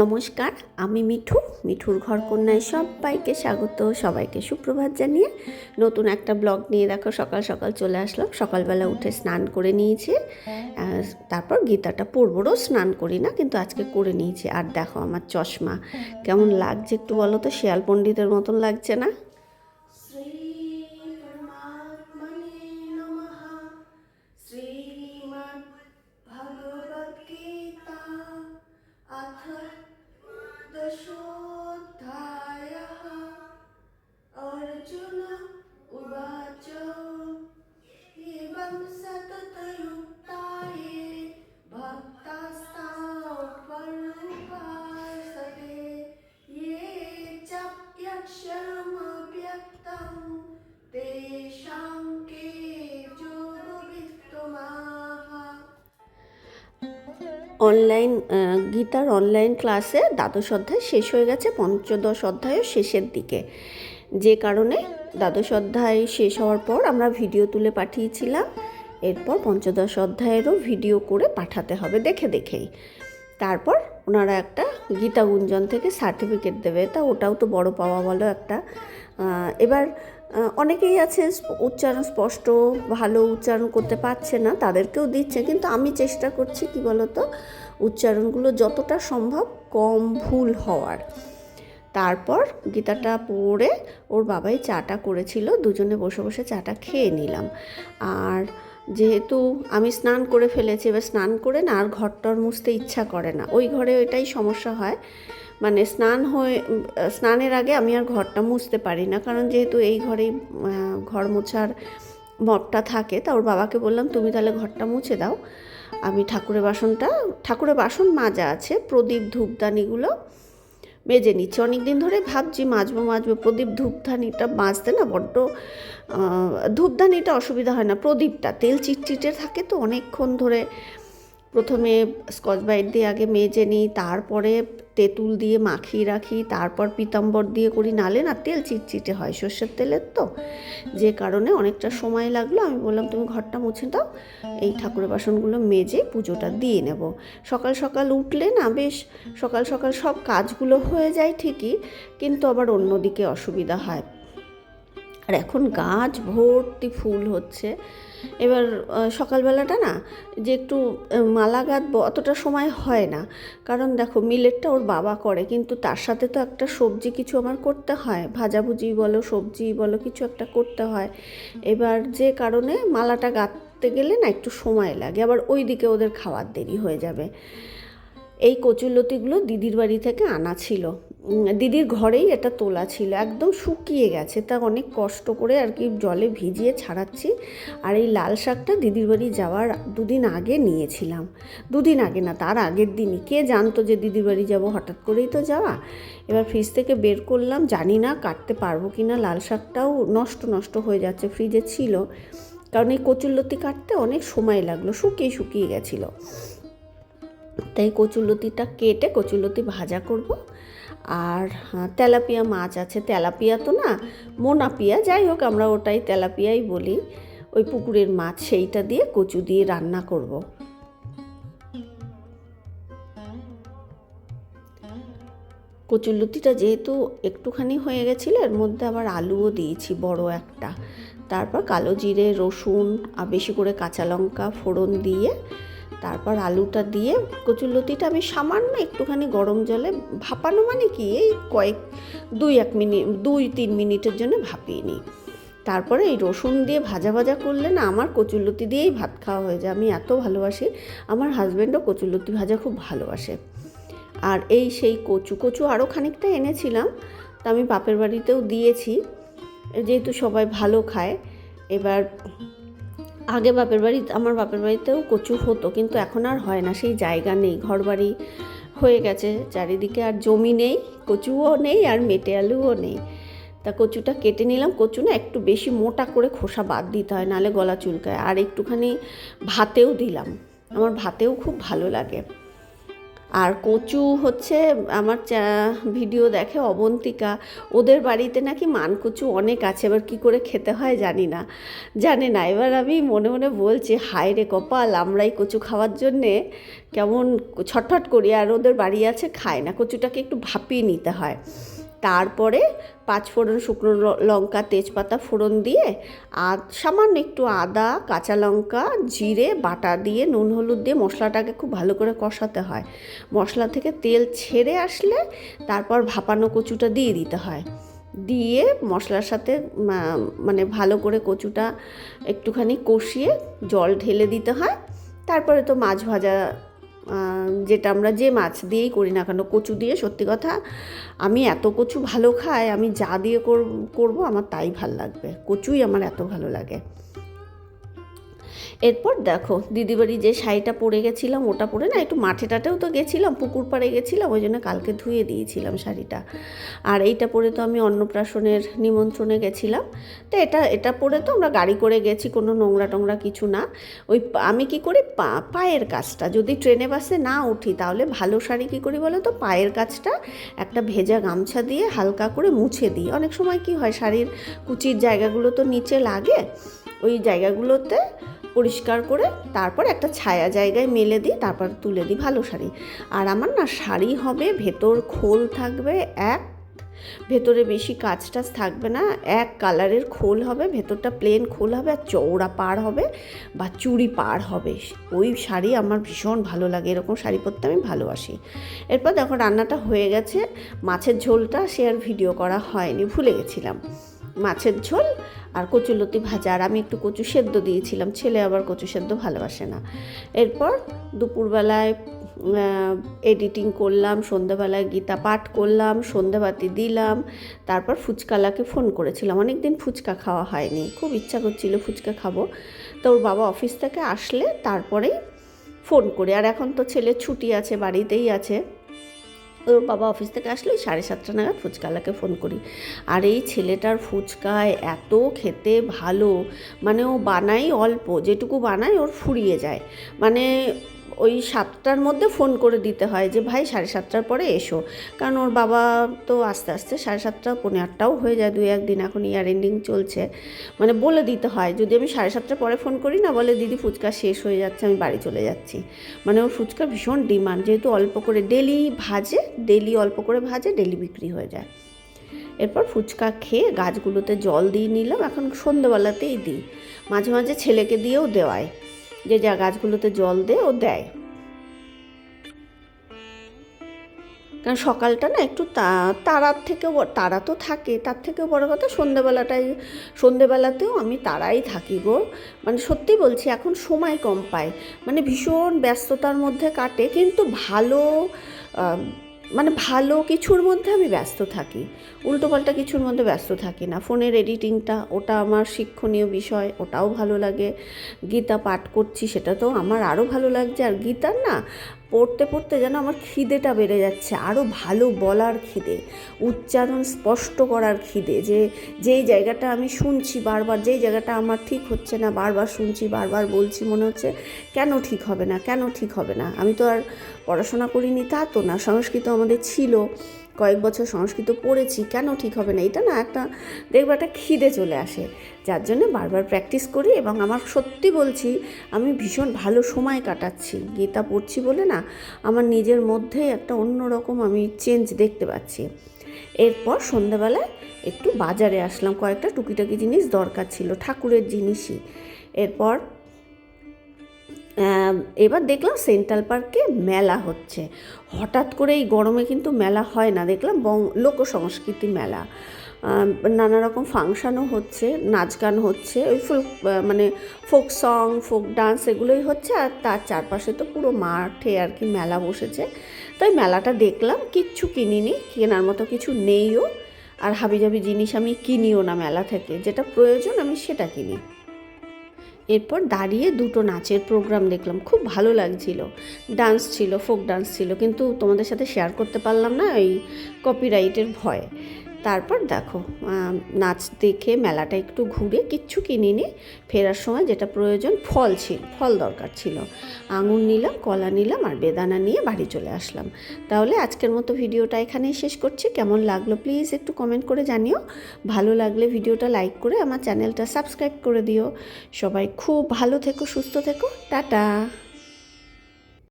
নমস্কার, আমি মিঠু, মিঠুর ঘর কন্যায় সবাইকে স্বাগত, সবাইকে সুপ্রভাত জানিয়ে নতুন একটা ব্লগ নিয়ে দেখো, সকাল সকাল চলে আসলাম, সকালবেলা উঠে স্নান করে নিয়েছি তারপর গীতাটা পড়ব, রোজ স্নান করি না, কিন্তু আজকে করে নিয়েছি, আর দেখো আমার চশমা, কেমন লাগছে একটু বলো তো, শিয়াল পণ্ডিতের মতন লাগছে না? অনলাইন গীতার অনলাইন ক্লাসে দ্বাদশ অধ্যায় শেষ হয়ে গেছে, পঞ্চদশ অধ্যায়ও শেষের দিকে। যে কারণে দ্বাদশ অধ্যায় শেষ হওয়ার পর আমরা ভিডিও তুলে পাঠিয়েছিলাম। এরপর পঞ্চদশ অধ্যায়েরও ভিডিও করে পাঠাতে হবে দেখে দেখেই। তারপর ওনারা একটা গীতা গুঞ্জন থেকে সার্টিফিকেট দেবে। তা ওটাও তো বড় পাওয়া বলো একটা। এবার অনেকেই আছে উচ্চারণ স্পষ্ট, ভালো উচ্চারণ করতে পারছে না, তাদেরকেও দিচ্ছে, কিন্তু আমি চেষ্টা করছি কি বলতো, উচ্চারণগুলো যতটা সম্ভব কম ভুল হওয়ার। তারপর গীতাটা পড়ে ওর বাবাই চাটা করেছিল, দুজনে বসে বসে চাটা খেয়ে নিলাম। আর যেহেতু আমি স্নান করে ফেলেছি, এবার স্নান করে না আর ঘরটর মুছতে ইচ্ছা করে না, ওই ঘরে এটাই সমস্যা হয়। মানে স্নান হয়ে স্নানের আগে আমি আর ঘরটা মুছতে পারি না। কারণ যেহেতু এই ঘরেই ঘর মোছার মগটা থাকে তা ওর বাবাকে বললাম তুমি তাহলে ঘরটা মুছে দাও। আমি ঠাকুরের বাসনটা ঠাকুরের বাসন মাজা আছে প্রদীপ ধূপদানিগুলো মেজে নিচ্ছি। অনেক দিন ধরে ভাবছি মাজবো মাজবো প্রদীপ ধূপদানিটা মাজতে না বড্ড আহ, ধূপদানিটা অসুবিধা হয় না প্রদীপটা। তেল চিটচিটে থাকে তো অনেকক্ষণ ধরে প্রথমে স্কচ ব্রাইট দিয়ে আগে মেজে নিই তারপরে তেঁতুল দিয়ে মাখিয়ে রাখি, তারপর পিতাম্বর দিয়ে করি নালে না তেল চিটচিটে হয় সর্ষের তেলের তো। যে কারণে অনেকটা সময় লাগল, আমি বললাম তুমি ঘরটা মুছে দাও, এই ঠাকুরের বাসনগুলো মেজে পুজোটা দিয়ে নেব। সকাল সকাল উঠলে না বেশ, সকাল সকাল সব কাজগুলো হয়ে যায় ঠিকই, কিন্তু আবার অন্যদিকে অসুবিধা হয়। আর এখন গাছ ভর্তি ফুল হচ্ছে। এবার সকালবেলাটা না যে একটু মালা গাঁথবো অতটা সময় হয় না। কারণ দেখো মিলেটটা ওর বাবা করে, কিন্তু তার সাথে তো একটা সবজি কিছু আমার করতে হয়। ভাজাভুজি বলো, সবজি বলো, কিছু একটা করতে হয়। এবার যে কারণে মালাটা গাঁথতে গেলে না একটু সময় লাগে। আবার ওই দিকে ওদের খাওয়ার দেরি হয়ে যাবে। এই কচুলতিগুলো দিদির বাড়ি থেকে আনা ছিল। দিদির ঘরেই এটা তোলা ছিল, একদম শুকিয়ে গেছে। তা অনেক কষ্ট করে আর কি জলে ভিজিয়ে ছাড়াচ্ছি। আর এই লাল শাকটা দিদির বাড়ি যাওয়ার দুদিন আগে নিয়েছিলাম। দুদিন আগে না, তার আগের দিনই। কে জানতো যে দিদির বাড়ি যাব হঠাৎ করেই তো যাওয়া? এবার ফ্রিজ থেকে বের করলাম, জানি না কাটতে পারব কি না লাল শাকটাও নষ্ট নষ্ট হয়ে যাচ্ছে, ফ্রিজে ছিল। কারণ এই কচুরলতি কাটতে অনেক সময় লাগল, শুকিয়ে শুকিয়ে গেছিল। তাই কচুলতিটা কেটে কচুলতি ভাজা করব। আর হ্যাঁ, তেলাপিয়া মাছ আছে তেলাপিয়া তো না মোনাপিয়া যাই হোক আমরা ওটাই তেলাপিয়াই বলি। ওই পুকুরের মাছ সেইটা দিয়ে কচু দিয়ে রান্না করব। কচুলতিটা যেহেতু একটুখানি হয়ে গেছিল এর মধ্যে আবার আলুও দিয়েছি বড় একটা। তারপর কালো জিরে রসুন আর বেশি করে কাঁচা লঙ্কা ফোড়ন দিয়ে তারপর আলুটা দিয়ে কচুরলতিটা আমি সামান্য একটুখানি গরম জলে ভাপানো মানে কি? এই কয়েক, দুই, এক মিনিট দুই, তিন মিনিটের জন্য ভাপিয়ে নিই। তারপরে এই রসুন দিয়ে ভাজা ভাজা করলে না আমার কচুরলতি দিয়েই ভাত খাওয়া হয়ে যায়। আমি এত ভালোবাসি, আমার হাজব্যান্ডও কচুরলতি ভাজা খুব ভালোবাসে। আর এই সেই কচু কচু আরও খানিকটা এনেছিলাম, তা আমি বাপের বাড়িতেও দিয়েছি। যেহেতু সবাই ভালো খায়, এবার আগে বাপের বাড়ি আমার বাপের বাড়িতেও কচু হতো, কিন্তু এখন আর হয় না, সেই জায়গা নেই ঘর বাড়ি হয়ে গেছে চারিদিকে, আর জমি নেই, কচুও নেই, আর মেটে আলুও নেই। তা কচুটা কেটে নিলাম, কচু না একটু বেশি মোটা করে খোসা বাদ দিতে হয় নাহলে গলা চুলকায়, আর একটুখানি ভাতেও দিলাম। আমার ভাতেও খুব ভালো লাগে। আর কচু হচ্ছে আমার ভিডিও দেখে অবন্তিকা। ওদের বাড়িতে নাকি মান কচু অনেক আছে, এবার কি করে খেতে হয় জানি না। জানে না, এবার আমি মনে মনে বলছি, হায় রে কপাল, আমরাই কচু খাওয়ার জন্যে কেমন ছটফট করি, আর ওদের বাড়ি আছে, খায় না। কচুটাকে একটু ভাপিয়ে নিতে হয়। তারপরে পাঁচ ফোড়ন শুকনো লঙ্কা, তেজপাতা ফোড়ন দিয়ে আর সামান্য একটু আদা, কাঁচা লঙ্কা, জিরে, বাটা দিয়ে নুন, হলুদ দিয়ে মশলাটাকে খুব ভালো করে কষাতে হয়। মশলা থেকে তেল ছেড়ে আসলে তারপর ভাপানো কচুটা দিয়ে দিতে হয়। দিয়ে মশলার সাথে মানে ভালো করে কচুটা একটুখানি কষিয়ে জল ঢেলে দিতে হয়। তারপরে তো মাছ ভাজা যেটা আমরা যে মাছ দিয়েই করি না কেন, কচু দিয়ে সত্যি কথা, আমি এত কচু ভালো খাই, আমি যা দিয়ে কর- করব আমার তাই ভালো লাগবে। কচুই আমার এত ভালো লাগে। এরপর দেখো দিদি বাড়ি যে শাড়িটা পরে গেছিলাম, ওটা পরে না একটু মাঠে টাটেও তো গেছিলাম, পুকুর পাড়ে গেছিলাম, ওই জন্য কালকে ধুয়ে দিয়েছিলাম শাড়িটা। আর এইটা পরে তো আমি অন্নপ্রাশনের নিমন্ত্রণে গেছিলাম। তো এটা এটা পরে তো আমরা গাড়ি করে গেছি, কোনো নোংরা টোংরা কিছু না। ওই আমি কি করি, পা, পায়ের কাজটা, যদি ট্রেনে বাসে না উঠি, তাহলে ভালো শাড়ি কী করি বলো তো? পায়ের কাজটা একটা ভেজা গামছা দিয়ে হালকা করে মুছে দিই। অনেক সময় কি হয়, শাড়ির কুচির জায়গাগুলো তো নিচে লাগে, ওই জায়গাগুলোতে পরিষ্কার করে তারপর একটা ছায়া জায়গায় মেলে দিই, তারপর তুলে দিই ভালো শাড়ি। আর আমার না শাড়ি হবে, ভেতর খোল থাকবে, এক। ভেতরে বেশি কাজ টাজ থাকবে না, এক কালারের খোল হবে, ভেতরটা প্লেন খোল হবে আর চৌড়া পার হবে বা চুড়ি পার হবে। ওই শাড়ি আমার ভীষণ ভালো লাগে, এরকম শাড়ি পরতে আমি ভালোবাসি। এরপর দেখো রান্নাটা হয়ে গেছে, মাছের ঝোলটা সে আর ভিডিও করা হয়নি, ভুলে গেছিলাম। মাছের ঝোল আর কচুলতি ভাজা। আর আমি একটু কচু সেদ্ধ দিয়েছিলাম। ছেলে আবার কচু সেদ্ধ ভালোবাসে না। এরপর দুপুরবেলায় এডিটিং করলাম সন্ধেবেলায় গীতা পাঠ করলাম সন্ধেবাতি দিলাম, তারপর ফুচকালাকে ফোন করেছিলাম। অনেক দিন ফুচকা খাওয়া হয়নি। খুব ইচ্ছা করছিল ফুচকা খাব। তো ওর বাবা অফিস থেকে আসলে তারপরেই ফোন করে। আর এখন তো ছেলের ছুটি আছে, বাড়িতেই আছে। ওর বাবা অফিস থেকে আসলে সাড়ে সাতটা নাগাদ ফুচকালাকে ফোন করি। আর এই ছেলেটার ফুচকায় এত খেতে ভালো মানে ও বানাই অল্প, যেটুকু বানায় ওর ফুরিয়ে যায়। মানে ওই সাতটার মধ্যে ফোন করে দিতে হয় যে, ভাই, সাড়ে সাতটার পরে এসো। কারণ ওর বাবা তো আস্তে আস্তে সাড়ে সাতটা পনেরো আটটাও হয়ে যায় দুই, একদিন। এখন ইয়ার এন্ডিং চলছে। মানে বলে দিতে হয়, যদি আমি সাড়ে সাতটার পরে ফোন করি না, বলে দিদি ফুচকা শেষ হয়ে যাচ্ছে, আমি বাড়ি চলে যাচ্ছি। মানে ওর ফুচকা ভীষণ ডিমান্ড যেহেতু অল্প করে ডেলি ভাজে ডেলি অল্প করে ভাজে ডেলি বিক্রি হয়ে যায়। এরপর ফুচকা খেয়ে গাছগুলোতে জল দিয়ে নিলাম। এখন সন্ধ্যেবেলাতেই দিই। মাঝে মাঝে ছেলেকে দিয়েও দেওয়ায়। যে যা গাছগুলোতে জল দে, ও দেয়। কারণ সকালটা না একটু তারার থেকেও তারা তো থাকে, তার থেকেও বড় কথা সন্ধেবেলাটাই, সন্ধেবেলাতেও আমি তারাই থাকি গো। মানে সত্যি বলছি, এখন সময় কম পাই মানে ভীষণ ব্যস্ততার মধ্যে কাটে, কিন্তু ভালো মানে ভালো কিছুর মধ্যে আমি ব্যস্ত থাকি। উল্টোপাল্টা কিছুর মধ্যে ব্যস্ত থাকি না। ফোনের এডিটিংটা, ওটা আমার শিক্ষণীয় বিষয়, ওটাও ভালো লাগে। গীতা পাঠ করছি, সেটা তো আমার আরও ভালো লাগছে। আর গীতার না পড়তে পড়তে যেন আমার খিদেটা বেড়ে যাচ্ছে। আরও ভালো বলার খিদে, উচ্চারণ স্পষ্ট করার খিদে। যে, যেই জায়গাটা আমি শুনছি বারবার, যেই জায়গাটা আমার ঠিক হচ্ছে না, বারবার শুনছি, বারবার বলছি, মনে হচ্ছে কেন ঠিক হবে না, কেন ঠিক হবে না? আমি তো আর পড়াশোনা করিনি, তা তো না, সংস্কৃত আমাদের ছিল। কয়েক বছর সংস্কৃত পড়েছি, কেন ঠিক হবে না এটা না একটা দেখব, একটা খিদে চলে আসে। যার জন্য বারবার প্র্যাকটিস করি এবং আমার সত্যি বলছি, আমি ভীষণ ভালো সময় কাটাচ্ছি। গীতা পড়ছি বলে না, আমার নিজের মধ্যে একটা অন্যরকম আমি চেঞ্জ দেখতে পাচ্ছি। এরপর সন্ধ্যাবেলায় একটু বাজারে আসলাম, কয়েকটা টুকিটাকি জিনিস দরকার ছিল, ঠাকুরের জিনিসই। এরপর এবার দেখলাম সেন্ট্রাল পার্কে মেলা হচ্ছে। হঠাৎ করে এই গরমে কিন্তু মেলা হয় না। দেখলাম বং লোক সংস্কৃতি মেলা নানা রকম ফাংশানও হচ্ছে, নাচ গান হচ্ছে, ওই ফুল মানে ফোক সং ফোক ডান্স এগুলোই হচ্ছে। আর তার চারপাশে তো পুরো মাঠে আর কি মেলা বসেছে। তাই মেলাটা দেখলাম, কিচ্ছু কিনিনি, কেনার মতো কিছু নেইও। আর হাবিজাবি জিনিস আমি কিনিও না মেলা থেকে। যেটা প্রয়োজন আমি সেটা কিনি। এরপর দাঁড়িয়ে দুটো নাচের প্রোগ্রাম দেখলাম। খুব ভালো লাগছিল। ডান্স ছিল ফোক ডান্স ছিল, কিন্তু তোমাদের সাথে শেয়ার করতে পারলাম না এই কপিরাইটের ভয়ে। তারপর দেখো নাচ দেখে মেলাটা একটু ঘুরে কিচ্ছু কিনে কিনিনি। ফেরার সময় যেটা প্রয়োজন, ফল ছিল, ফল দরকার ছিল। আঙুর নিলাম, কলা নিলাম আর বেদানা নিয়ে বাড়ি চলে আসলাম। তাহলে আজকের মতো ভিডিওটা এখানেই শেষ করছি। কেমন লাগল প্লিজ একটু কমেন্ট করে জানিও। ভালো লাগলে ভিডিওটা লাইক করে আমার চ্যানেলটা সাবস্ক্রাইব করে দিও। সবাই খুব ভালো থেকো, সুস্থ থেকো। টাটা!